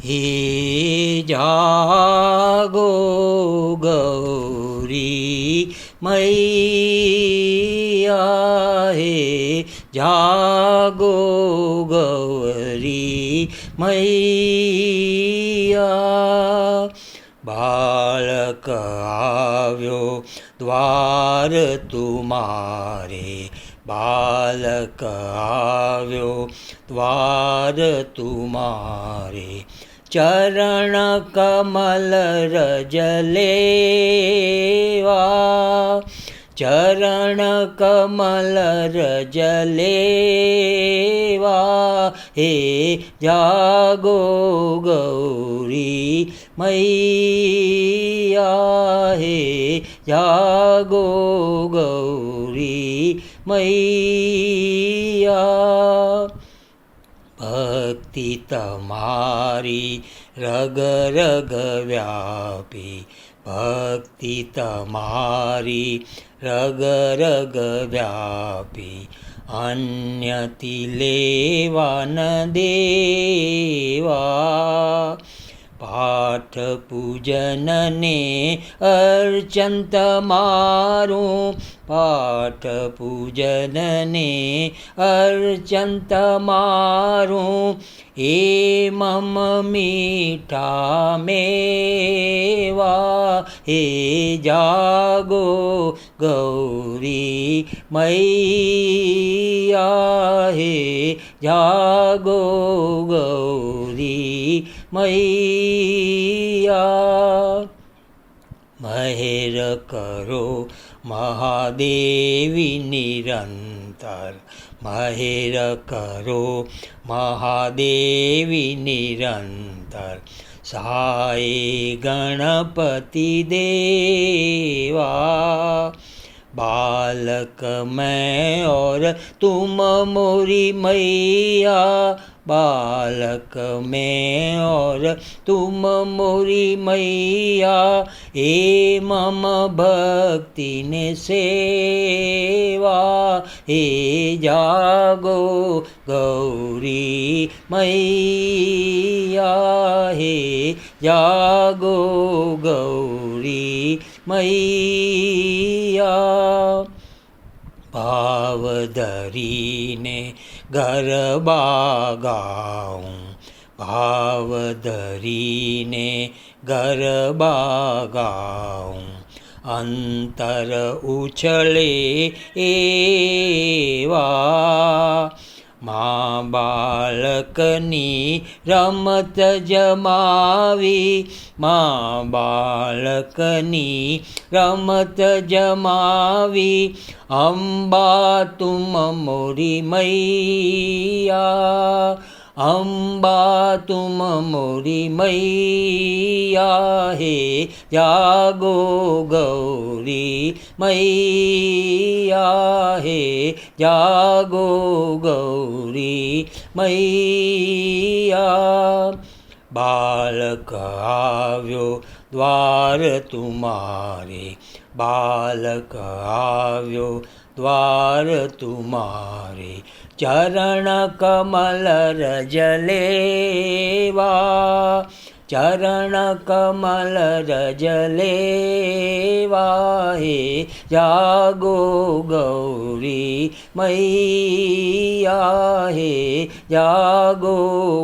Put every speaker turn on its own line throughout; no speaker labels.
હે જાગો ગૌરી મૈયા હે જાગો ગૌરી મૈયા બાળક આવ્યો દ્વાર તુમારે બાલક આવ્યો દ્વાર તુમારે ચરણ કમલ રજલેવા ચરણ કમલ રજલેવા હે જાગો ગૌરી મૈયા. હે જાગો ગૌરી મૈયા. ભક્તિ તમારી રગ રગ વ્યાપી. ભક્તિ તમારી રગ રગ વ્યાપી. અન્યતિ લેવાન દેવા. પાઠ પૂજનને અર્ચન તમારું પાઠ પૂજનને અર્ચંત મારું એ મમ મીઠા મેવા હે જાગો ગૌરી મૈયા હે જાગો ગૌરી મૈયા મહેર કરો મહાદેવી નિરંતર મહેર કરો. મહાદેવી નિરંતર સાય ગણપતિ દેવા. बालक मैं और तुम मोरी मैया। बालक मैं और तुम मोरी मैया। ए मम भक्ति ने सेवा। हे जागो गौरी मैया। हे जागो गौरी मैया। ભાવ ધરીને ગરબા ગાઉં ભાવ ધરીને ગરબા ગાઉં અંતર ઉછળે એવા મા બાળકની રમત જમાવી મા બાળકની રમત જમાવી અંબા તુમ મોરી મૈયા. અંબા તુમ મોરી મૈયા હે જાગો ગૌરી મૈયા હે જાગો ગૌરી મૈયા. બાલક આવ્યો દ્વાર તુમારે બાલક આવ્યો. દ્વાર તુમારે ચરણ કમલ રજલેવા ચરણ કમલ રજલેવા હે જાગો ગૌરી મૈયા હે જાગો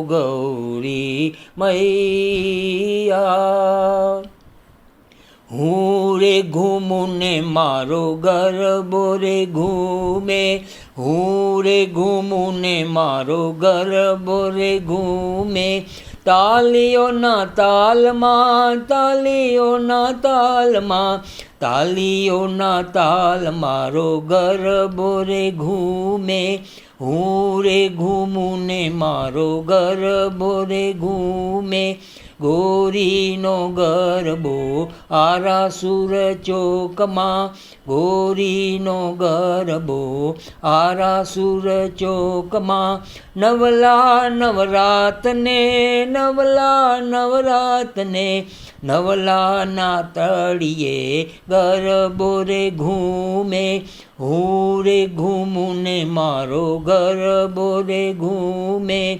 ગૌરી મૈયા. હું રે ઘૂમું ને મારો ગરબો રે ઘૂમે, હું રે ઘૂમું ને મારો ગરબો રે ઘૂમે તાલીઓના તાલમાં તાલીઓના તાલમાં તાલીઓના તાલ મારો ગરબો રે ઘૂમે, હું રે ઘૂમું ને મારો ગરબો રે ઘૂમે. ગોરીનો ગરબો આરાસુર ચોકમાં. ગોરીનો ગરબો આરાસુર ચોકમાં. નવલા નવરાતને નવલા નવરાતને નવલાના તળીએ ગરબો રે ઘૂમે. હું રે ઘૂમું ને મારો ગરબો રે ઘૂમે.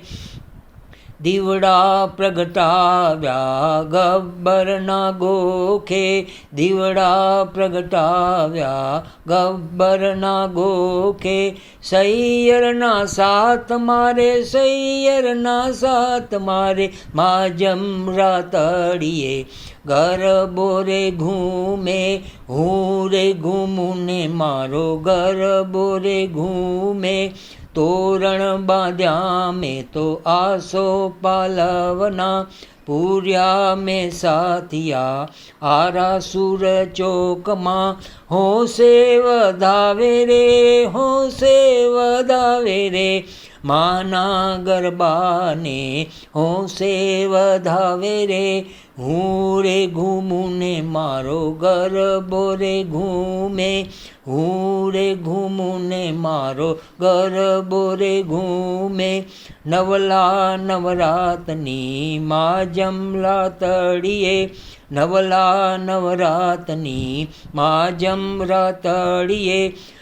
દીવડા પ્રગટાવ્યા ગબ્બરના ગોખે. દીવડા પ્રગટાવ્યા ગબ્બરના ગોખે. સૈયરના સાથ મારે, સૈયરના સાથ મારે. માજમ રાતડીએ ઘર બોરે ઘૂમે. હું રે ઘૂમું ને મારો ઘર બોરે ઘૂમે. તોરણ બાંધ્યા મેં તો આસો પાલવના પૂર્યા મેં સાથિયા. આરા સુર ચોકમાં હોશે વધાવે રે, હોશે વધાવે રે. માના ગરબાને હોશે વધાવે રે, હું રે ઘૂમું ને મારો ગરબો રે ઘૂમે, હું રે ઘૂમું ને મારો ગરબો રે ઘૂમે. નવલા નવરાતની મા જમલા તળીએ, નવલા નવરાતની મા જમરા તળીએ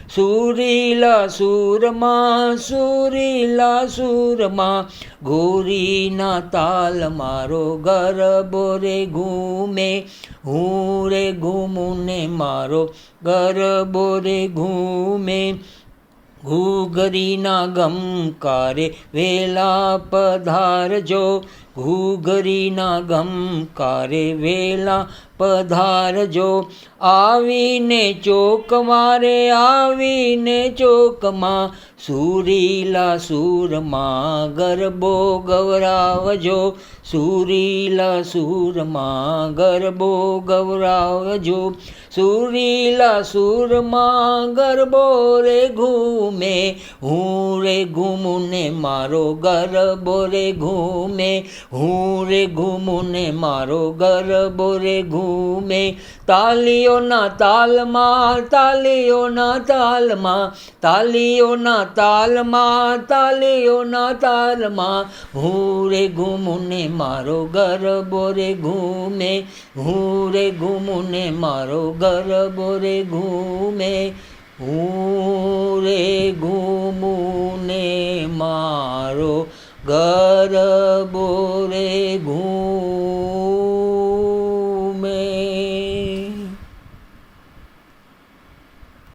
સુરીલા સુરમાં સુરીલા સુરમાં, ગોરીના તાલ મારો ગરબો રે ઘૂમે, હું રે ઘૂમું ને મારો ગરબો રે ઘૂમે. ઘૂઘરીના ગમકારે વેલા પધારજો ઘૂઘરીના ગમકારે વેલા પધારજો. આવીને ચોક મારે, આવીને ચોકમાં સુરીલા સુરમાં ગરબો ગવરાવજો. સુરીલા સુરમાં ગરબો ગવરાવજો. સુરીલા સુરમાં ગરબો રે ઘૂમે, હું રે ઘૂમું ને મારો ગરબો રે ઘૂમે. હું રે ઘૂમું ને મારો ગરબો રે ઘૂમે. તાલીઓના તાલમાં તાલીઓના તાલમાં. તાલીઓના તાલમાં તાલીઓના તાલમાં. હું રે ઘૂમું ને મારો ગરબો રે ઘૂમે. હું રે ઘૂમું ને મારો ગરબો રે ઘૂમે. હું રે ઘૂમું ને મારો ગરબો રે ઘૂમે